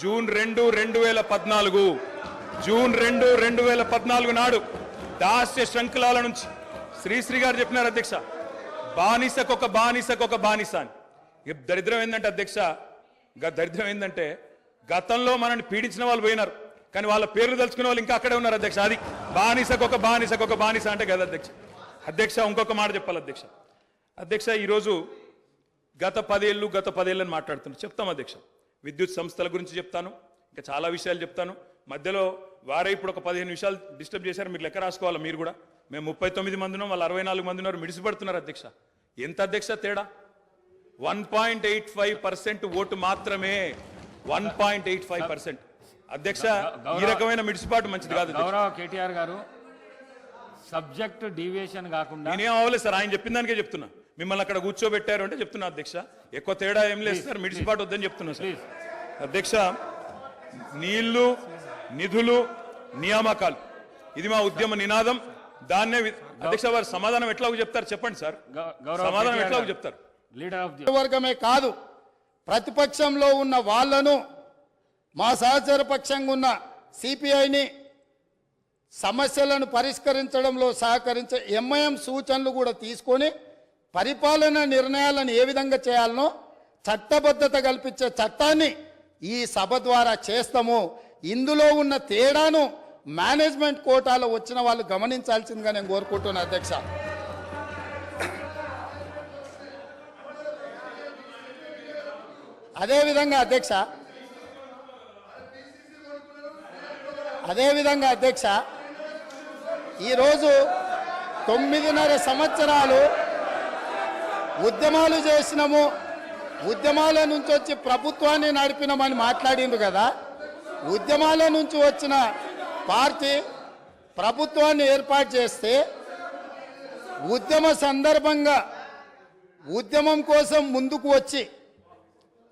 June రెండు రెండు వేల పద్నాలుగు. జూన్ రెండు రెండు వేల పద్నాలుగు నాడు దాస్య శృంఖలాల నుంచి శ్రీశ్రీ గారు చెప్పినారు అధ్యక్ష. బానిసకొక బానిసకొక బానిస అని. దరిద్రం ఏంటంటే అధ్యక్ష దరిద్రం ఏంటంటే గతంలో మనల్ని పీడించిన వాళ్ళు పోయినారు. కానీ వాళ్ళ పేర్లు తలుచుకునే వాళ్ళు ఇంకా అక్కడే ఉన్నారు అధ్యక్ష. అది బానిసకొక బానిసకొక బానిస అంటే కదా అధ్యక్ష. అధ్యక్ష ఇంకొక మాట చెప్పాలి అధ్యక్ష. అధ్యక్ష ఈరోజు గత పదేళ్ళు గత పదేళ్ళని మాట్లాడుతున్నాను చెప్తాం అధ్యక్ష. విద్యుత్ సంస్థల గురించి చెప్తాను ఇంకా చాలా విషయాలు చెప్తాను. మధ్యలో వారే ఇప్పుడు ఒక పదిహేను విషయాలు డిస్టర్బ్ చేశారు మీరు లెక్క రాసుకోవాలి మీరు కూడా? మేము ముప్పై తొమ్మిది మంది ఉన్నాం వాళ్ళు అరవై నాలుగు మంది ఉన్నారు మిడిసిపడుతున్నారు అధ్యక్ష. ఎంత అధ్యక్ష తేడా? One point eight five percent vote మాత్రమే. One point eight five percent. అధ్యక్ష ఈ రకమైన మిడిసిపాటు మంచిది కాదు. గౌరవ కేటీఆర్ గారు సబ్జెక్ట్ డీవియేషన్ కాకుండా నేనేం అవ్వలేదు సార్ ఆయన చెప్పిన దానికే చెప్తున్నా. మిమ్మల్ని అక్కడ కూర్చోబెట్టారు అంటే చెప్తున్నా అధ్యక్ష. ఎక్కువ తేడా ఏం లేదు సార్ మిడిసిపాటు వద్దని చెప్తున్నా సార్. ప్లీజ్ అధ్యక్ష నీళ్ళు నిధులు నియామకాలు. ఇది మా ఉద్యమ నినాదం. దాన్నే అధ్యక్ష వారు సమాధానం ఎట్లాగో చెప్తారు చెప్పండి సార్. సమాధానం ఎట్లాగో చెప్తారు. లీడర్ ఆఫ్ ది వర్గమే కాదు ప్రతిపక్షంలో ఉన్న వాళ్ళను మా సహచర పక్షంగా ఉన్న సిపిఐని సమస్యలను పరిష్కరించడంలో సహకరించే ఎంఐఎం సూచనలు కూడా తీసుకొని పరిపాలన నిర్ణయాలను ఏ విధంగా చేయాలనో చట్టబద్ధత కల్పించే చట్టాన్ని ఈ సభ ద్వారా చేస్తాము. ఇందులో ఉన్న తేడాను మేనేజ్మెంట్ కోటాలో వచ్చిన వాళ్ళు గమనించాల్సిందిగా నేను కోరుకుంటున్నాను అధ్యక్ష. అదేవిధంగా అధ్యక్ష. అదేవిధంగా అధ్యక్ష. ఈరోజు తొమ్మిదిన్నర సంవత్సరాలు ఉద్యమాలు చేసినాము. ఉద్యమాల నుంచి వచ్చి ప్రభుత్వాన్ని నడిపినామని మాట్లాడింది కదా. ఉద్యమాల నుంచి వచ్చిన పార్టీ ప్రభుత్వాన్ని ఏర్పాటు చేస్తే ఉద్యమ సందర్భంగా ఉద్యమం కోసం ముందుకు వచ్చి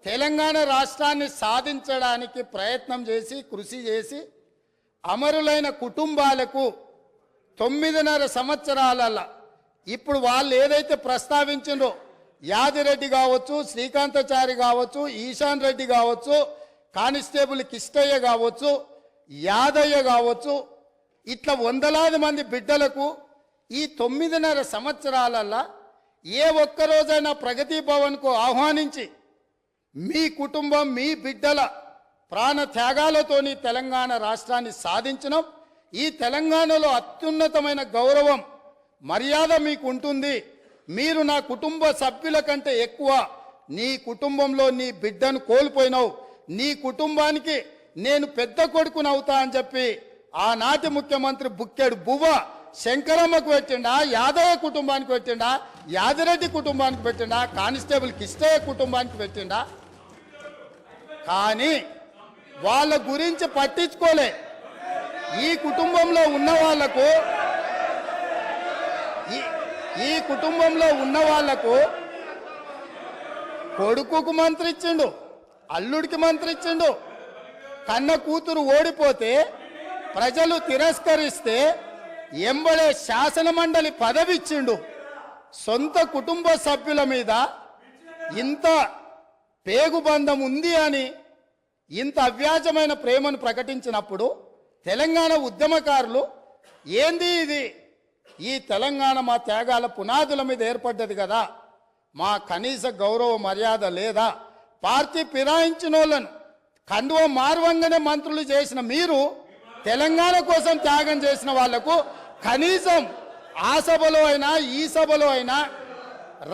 తెలంగాణ రాష్ట్రాన్ని సాధించడానికి ప్రయత్నం చేసి కృషి చేసి అమరులైన కుటుంబాలకు తొమ్మిదిన్నర సంవత్సరాలలో ఇప్పుడు వాళ్ళు ఏదైతే ప్రస్తావించిండ్రో యాదిరెడ్డి కావచ్చు శ్రీకాంతచారి కావచ్చు ఈశాన్ రెడ్డి కావచ్చు కానిస్టేబుల్ కిష్టయ్య కావచ్చు యాదయ్య కావచ్చు ఇట్లా వందలాది మంది బిడ్డలకు ఈ తొమ్మిదిన్నర సంవత్సరాలల్లా ఏ ఒక్కరోజైనా ప్రగతి భవన్కు ఆహ్వానించి మీ కుటుంబం మీ బిడ్డల ప్రాణ త్యాగాలతోని తెలంగాణ రాష్ట్రాన్ని సాధించడం ఈ తెలంగాణలో అత్యున్నతమైన గౌరవం మర్యాద మీకు ఉంటుంది మీరు నా కుటుంబ సభ్యుల కంటే ఎక్కువ నీ కుటుంబంలో నీ బిడ్డను కోల్పోయినావు. నీ కుటుంబానికి నేను పెద్ద కొడుకునవుతా అని చెప్పి ఆనాటి ముఖ్యమంత్రి బుక్కెడు బువ్వ శంకరమ్మకు పెట్టిండా యాదవ కుటుంబానికి పెట్టిండా యాదిరెడ్డి కుటుంబానికి పెట్టిండా కానిస్టేబుల్ కిష్టయ్య కుటుంబానికి పెట్టిండా? కానీ వాళ్ళ గురించి పట్టించుకోలే. ఈ కుటుంబంలో ఉన్న వాళ్ళకు ఈ కుటుంబంలో ఉన్న వాళ్ళకు కొడుకుకు మంత్రి ఇచ్చిండు అల్లుడికి మంత్రి ఇచ్చిండు కన్న కూతురు ఓడిపోతే ప్రజలు తిరస్కరిస్తే ఎంబడే శాసన మండలి పదవి ఇచ్చిండు సొంత కుటుంబ సభ్యుల మీద ఇంత పేగుబంధం ఉంది అని ఇంత అవ్యాజమైన ప్రేమను ప్రకటించినప్పుడు తెలంగాణ ఉద్యమకారులు ఏంది ఇది? ఈ తెలంగాణ మా త్యాగాల పునాదుల మీద ఏర్పడ్డది కదా. మా కనీస గౌరవ మర్యాద లేదా పార్టీ ఫిరాయించిన వాళ్ళను కండువ మార్వంగానే మంత్రులు చేసిన మీరు తెలంగాణ కోసం త్యాగం చేసిన వాళ్ళకు కనీసం ఆ సభలో అయినా ఈ సభలో అయినా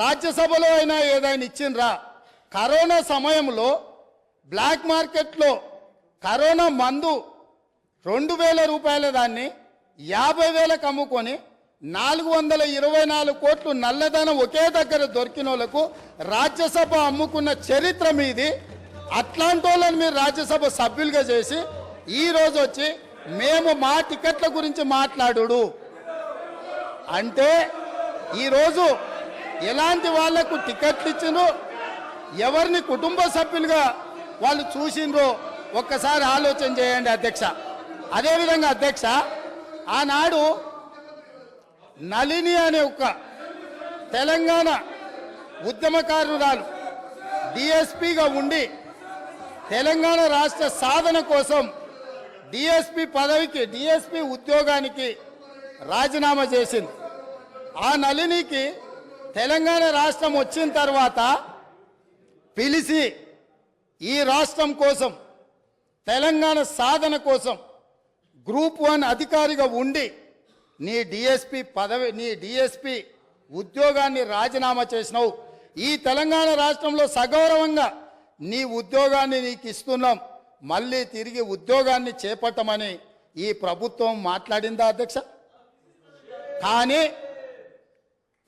రాజ్యసభలో అయినా ఏదైనా ఇచ్చిండ్రా. కరోనా సమయంలో బ్లాక్ మార్కెట్లో కరోనా మందు రెండు వేల రూపాయల దాన్ని యాభై వేలకు అమ్ముకొని నాలుగు వందల ఇరవై నాలుగు కోట్లు నల్లధనం ఒకే దగ్గర దొరికిన వాళ్ళకు రాజ్యసభ అమ్ముకున్న చరిత్ర మీది. అట్లాంటి వాళ్ళని మీరు రాజ్యసభ సభ్యులుగా చేసి ఈ రోజు వచ్చి మేము మా టికెట్ల గురించి మాట్లాడు అంటే ఈరోజు ఎలాంటి వాళ్ళకు టికెట్లు ఇచ్చినో ఎవరిని కుటుంబ సభ్యులుగా వాళ్ళు చూసిండ్రో ఒక్కసారి ఆలోచన చేయండి అధ్యక్ష. అదేవిధంగా అధ్యక్ష ఆనాడు నళిని అనే ఒక తెలంగాణ ఉద్యమకారురాలు డిఎస్పిగా ఉండి తెలంగాణ రాష్ట్ర సాధన కోసం డిఎస్పి పదవికి డిఎస్పి ఉద్యోగానికి రాజీనామా చేసింది. ఆ నళినికి తెలంగాణ రాష్ట్రం వచ్చిన తర్వాత పిలిచి ఈ రాష్ట్రం కోసం తెలంగాణ సాధన కోసం గ్రూప్ వన్ అధికారిగా ఉండి నీ డిఎస్పి పదవి నీ డిఎస్పి ఉద్యోగాన్ని రాజీనామా చేసినావు. ఈ తెలంగాణ రాష్ట్రంలో సగౌరవంగా నీ ఉద్యోగాన్ని నీకు ఇస్తున్నాం. మళ్ళీ తిరిగి ఉద్యోగాన్ని చేపట్టమని ఈ ప్రభుత్వం మాట్లాడిందా అధ్యక్ష? కానీ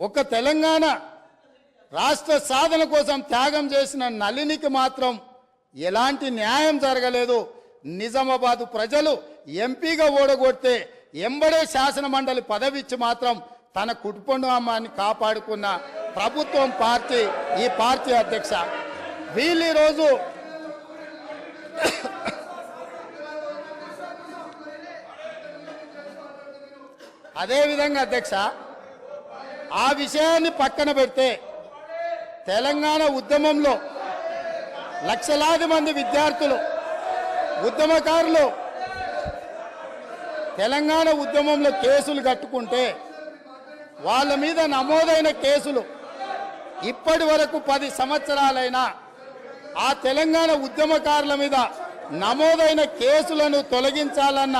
ఒక తెలంగాణ రాష్ట్ర సాధన కోసం త్యాగం చేసిన నలినికి మాత్రం ఎలాంటి న్యాయం జరగలేదు. నిజామాబాదు ప్రజలు ఎంపీగా ఓడగొడితే ఎంబడే శాసన మండలి పదవి ఇచ్చి మాత్రం తన కుటుంబాన్ని కాపాడుకున్న ప్రభుత్వం పార్టీ ఈ పార్టీ అధ్యక్ష. వీళ్ళు ఈరోజు అదేవిధంగా అధ్యక్ష ఆ విషయాన్ని పక్కన పెడితే తెలంగాణ ఉద్యమంలో లక్షలాది మంది విద్యార్థులు ఉద్యమకారులు తెలంగాణ ఉద్యమంలో కేసులు కట్టుకుంటే వాళ్ళ మీద నమోదైన కేసులు ఇప్పటి వరకు పది సంవత్సరాలైనా ఆ తెలంగాణ ఉద్యమకారుల మీద నమోదైన కేసులను తొలగించాలన్న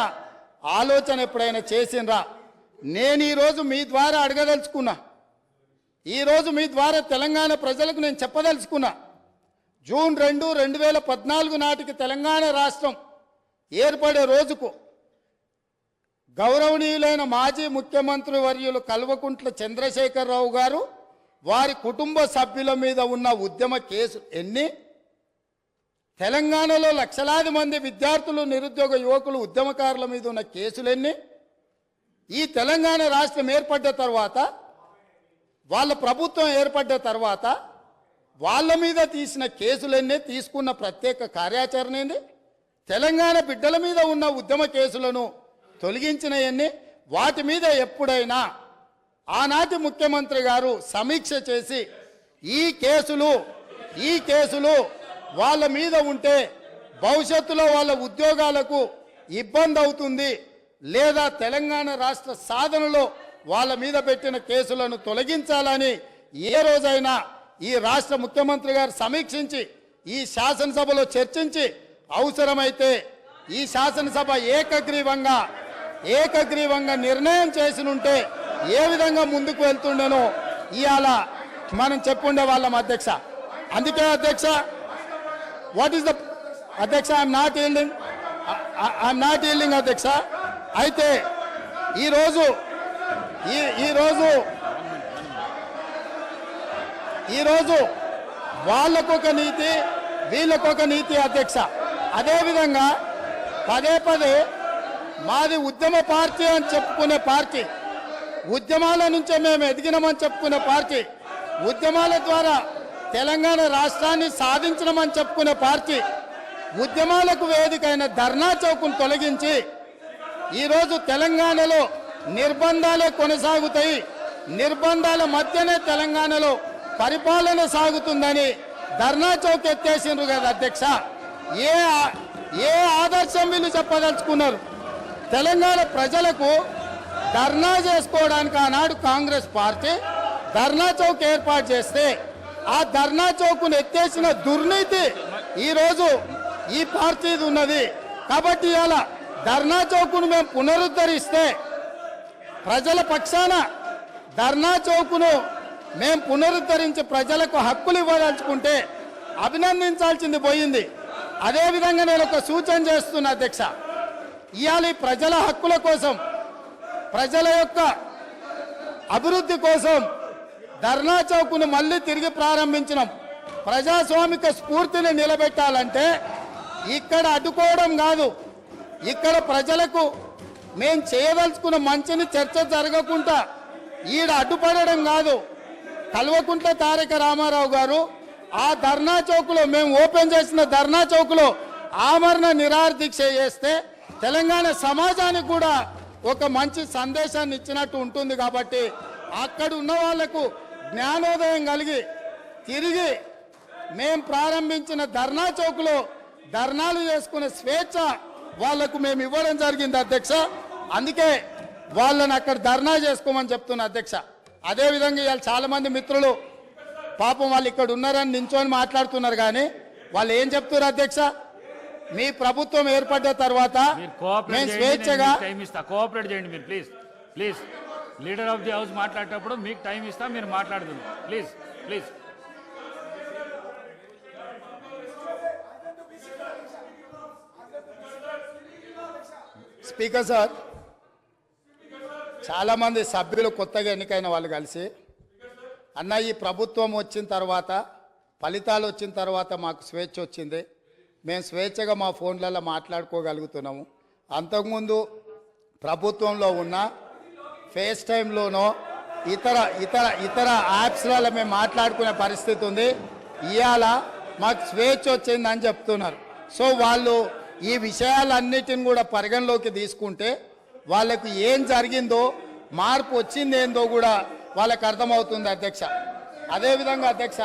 ఆలోచన ఎప్పుడైనా చేసిండ్రా? నేను ఈరోజు మీ ద్వారా అడగదలుచుకున్నా. ఈరోజు మీ ద్వారా తెలంగాణ ప్రజలకు నేను చెప్పదలుచుకున్నా. జూన్ రెండు రెండు వేల పద్నాలుగు నాటికి తెలంగాణ రాష్ట్రం ఏర్పడే రోజుకు గౌరవనీయులైన మాజీ ముఖ్యమంత్రి వర్యులు కల్వకుంట్ల చంద్రశేఖరరావు గారు వారి కుటుంబ సభ్యుల మీద ఉన్న ఉద్యమ కేసు ఎన్ని? తెలంగాణలో లక్షలాది మంది విద్యార్థులు నిరుద్యోగ యువకులు ఉద్యమకారుల మీద ఉన్న కేసులెన్ని ఈ తెలంగాణ రాష్ట్రం ఏర్పడ్డ తర్వాత వాళ్ళ ప్రభుత్వం ఏర్పడ్డ తర్వాత వాళ్ళ మీద తీసిన కేసులన్నీ తీసుకున్న ప్రత్యేక కార్యాచరణ ఏంది? తెలంగాణ బిడ్డల మీద ఉన్న ఉద్యమ కేసులను తొలగించినవన్నీ వాటి మీద ఎప్పుడైనా ఆనాటి ముఖ్యమంత్రి గారు సమీక్ష చేసి ఈ కేసులు ఈ కేసులు వాళ్ళ మీద ఉంటే భవిష్యత్తులో వాళ్ళ ఉద్యోగాలకు ఇబ్బంది అవుతుంది లేదా తెలంగాణ రాష్ట్ర సాధనలో వాళ్ళ మీద పెట్టిన కేసులను తొలగించాలని ఏ రోజైనా ఈ రాష్ట్ర ముఖ్యమంత్రి గారు సమీక్షించి ఈ శాసనసభలో చర్చించి అవసరమైతే ఈ శాసనసభ ఏకగ్రీవంగా ఏకగ్రీవంగా నిర్ణయం చేసినుంటే ఏ విధంగా ముందుకు వెళ్తుండేనో ఇవాళ మనం చెప్పుండే వాళ్ళం అధ్యక్ష. అందుకే అధ్యక్ష వాట్ ఈస్ ద అధ్యక్ష I'm not yielding I'm not yielding అధ్యక్ష. అయితే ఈరోజు ఈ ఈరోజు ఈరోజు వాళ్ళకొక నీతి వీళ్ళకొక నీతి అధ్యక్ష. అదేవిధంగా పదే పదే మాది ఉద్యమ పార్టీ అని చెప్పుకునే పార్టీ. ఉద్యమాల నుంచే మేము ఎదిగినామని చెప్పుకునే పార్టీ. ఉద్యమాల ద్వారా తెలంగాణ రాష్ట్రాన్ని సాధించడమని చెప్పుకునే పార్టీ. ఉద్యమాలకు వేదికైన ధర్నా చౌకును తొలగించి ఈరోజు తెలంగాణలో నిర్బంధాలే కొనసాగుతాయి. నిర్బంధాల మధ్యనే తెలంగాణలో పరిపాలన సాగుతుందని ధర్నా చౌక్ ఎత్తేసిండ్రు కదా అధ్యక్ష. ఏ ఏ ఆదర్శం వీళ్ళు చెప్పదలుచుకున్నారు? తెలంగాణ ప్రజలకు ధర్నా చేసుకోవడానికి ఆనాడు కాంగ్రెస్ పార్టీ ధర్నా చౌక్ ఏర్పాటు చేస్తే ఆ ధర్నా చౌక్ను ఎత్తేసిన దుర్నీతి ఈరోజు ఈ పార్టీది ఉన్నది. కాబట్టి ఇలా ధర్నా చౌక్ను మేము పునరుద్ధరిస్తే ప్రజల పక్షాన ధర్నా చౌక్ను మేము పునరుద్ధరించి ప్రజలకు హక్కులు ఇవ్వదలుచుకుంటే అభినందించాల్సింది పోయింది. అదేవిధంగా నేను ఒక సూచన చేస్తున్నా అధ్యక్ష. ఇవాళ ఈ ప్రజల హక్కుల కోసం ప్రజల యొక్క అభివృద్ధి కోసం ధర్నా చౌక్ను మళ్ళీ తిరిగి ప్రారంభించినాం. ప్రజాస్వామిక స్ఫూర్తిని నిలబెట్టాలంటే ఇక్కడ అడ్డుకోవడం కాదు. ఇక్కడ ప్రజలకు మేము చేయదలుచుకున్న మంచిని చర్చ జరగకుండా ఈడ అడ్డుపడడం కాదు. కల్వకుంట్ల తారక రామారావు గారు ఆ ధర్నా చౌక్లో మేము ఓపెన్ చేసిన ధర్నా చౌక్లో ఆమరణ నిరాహార దీక్ష చేస్తే తెలంగాణ సమాజానికి కూడా ఒక మంచి సందేశాన్ని ఇచ్చినట్టు ఉంటుంది కాబట్టి అక్కడ ఉన్న వాళ్ళకు జ్ఞానోదయం కలిగి తిరిగి మేం ప్రారంభించిన ధర్నా చౌక్లో ధర్నాలు చేసుకునే స్వేచ్ఛ వాళ్ళకు మేము ఇవ్వడం జరిగింది అధ్యక్ష. అందుకే వాళ్ళని అక్కడ ధర్నా చేసుకోమని చెప్తున్నా అధ్యక్ష. అదేవిధంగా ఇవాళ చాలా మంది మిత్రులు పాపం వాళ్ళు ఇక్కడ ఉన్నారని నించోని మాట్లాడుతున్నారు కానీ వాళ్ళు ఏం చెప్తున్నారు అధ్యక్ష? మీ ప్రభుత్వం ఏర్పడ్డ తర్వాత మేము స్వేచ్ఛగా టైం ఇస్తా. కోఆపరేట్ చేయండి మీరు please please leader of the house మాట్లాడేటప్పుడు మీకు టైం ఇస్తా మీరు మాట్లాడుతుంది ప్లీజ్ ప్లీజ్ స్పీకర్ సార్ చాలా మంది సభ్యులు కొత్తగా ఎన్నికైన వాళ్ళు కలిసి అన్న ఈ ప్రభుత్వం వచ్చిన తర్వాత ఫలితాలు వచ్చిన తర్వాత మాకు స్వేచ్ఛ వచ్చింది. మేము స్వేచ్ఛగా మా ఫోన్లలో మాట్లాడుకోగలుగుతున్నాము. అంతకుముందు ప్రభుత్వంలో ఉన్న ఫేస్ టైంలోనో ఇతర ఇతర ఇతర యాప్స్లలో మేము మాట్లాడుకునే పరిస్థితి ఉంది. ఇవాళ మాకు స్వేచ్ఛ వచ్చిందని చెప్తున్నారు. సో వాళ్ళు ఈ విషయాలన్నిటిని కూడా పరిగణలోకి తీసుకుంటే వాళ్ళకు ఏం జరిగిందో మార్పు వచ్చిందేందో కూడా వాళ్ళకి అర్థమవుతుంది అధ్యక్ష. అదేవిధంగా అధ్యక్ష